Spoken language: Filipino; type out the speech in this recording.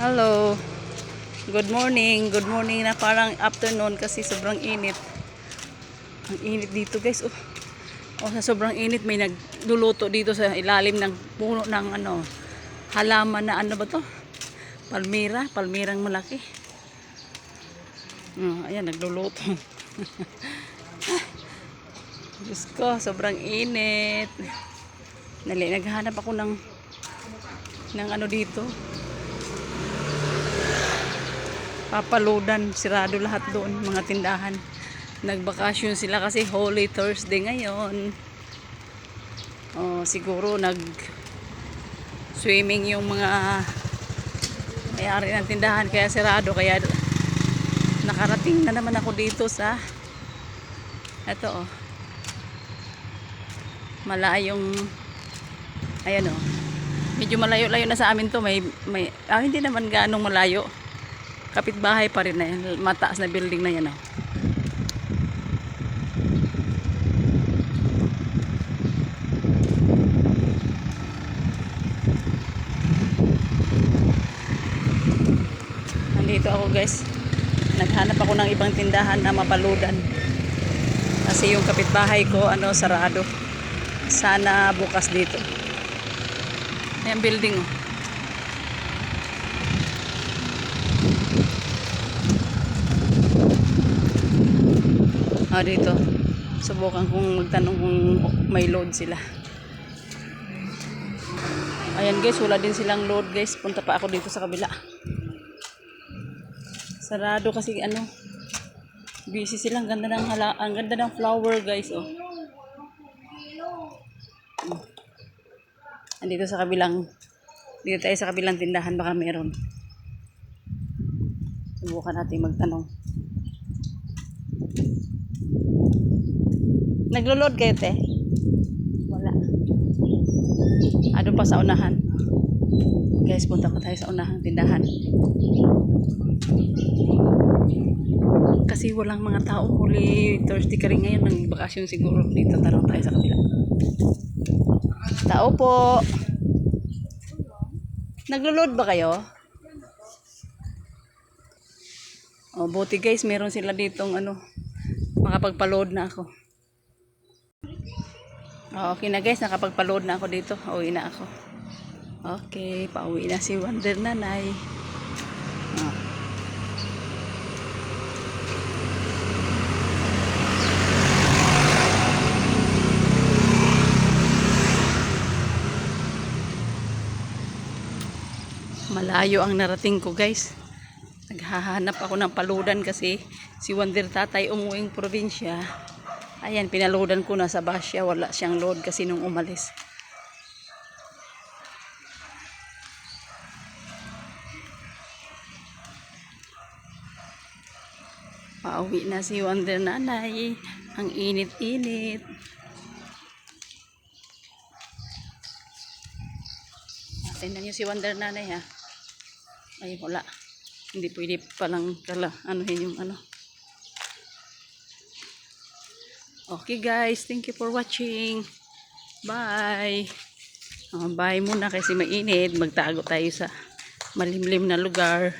Hello. Good morning. Good morning na parang afternoon kasi sobrang init. Ang init dito guys. Oh. oh sa sobrang init may nagluluto dito sa ilalim ng puno ng ano halaman na ano ba to? Palmira, palmirang malaki. Oh, ayan nagluluto. Diyos ko, sobrang init. Nali, naghahanap ako ng ng ano dito. Papaludan, sirado lahat doon, mga tindahan. Nagbakasyon sila kasi Holy Thursday ngayon. Oh, siguro nag swimming yung mga may-ari ng tindahan kaya sirado kaya nakarating na naman ako dito sa eto oh malayong ayan oh medyo malayo-layo na sa amin to may, may ah, hindi naman ganong malayo kapitbahay pa rin na yan mataas na building na yan oh. nandito ako guys. Naghanap ako ng ibang tindahan na mapaludan. Kasi yung kapitbahay ko ano sarado. Sana bukas dito. Ayan building oh. Ah, dito. Subukan kong magtanong kung may load sila. Ayan guys, wala din silang load guys. Punta pa ako dito sa kabila. Sarado kasi ano. Busy sila. Ganda ng hala, ang ganda ng flower guys oh. Andito sa kabilang dito tayo sa kabilang tindahan baka meron. Subukan natin magtanong. Naglo-load kayo, te? Wala. Ano pa sa unahan? Guys, punta pa tayo sa unahang tindahan. Kasi walang mga tao. Huli Thursday ka rin ngayon. Nang bakasyon siguro. Dito tarong tayo sa kabila. Tao po. Naglo-load ba kayo? Oh, buti guys, meron sila ditong ano, makapagpa-load na ako. Okay na guys, nakapagpa-load na ako dito. Uwi na ako. Okay, pauwi na si Wonder Nanay. Malayo ang narating ko guys. Naghahanap ako ng paludan kasi si Wonder Tatay umuwing probinsya. Ayan, pinaloadan ko na sa Basya. Wala siyang load kasi nung umalis. Pauwi na si Wonder Nanay. Ang init-init. Tingnan niyo si Wonder Nanay ha. Ay, wala. Hindi pwede palang kala, anuhin yung ano. Okay guys, thank you for watching. Bye. Oh, bye muna kasi mainit. Magtago tayo sa malimlim na lugar.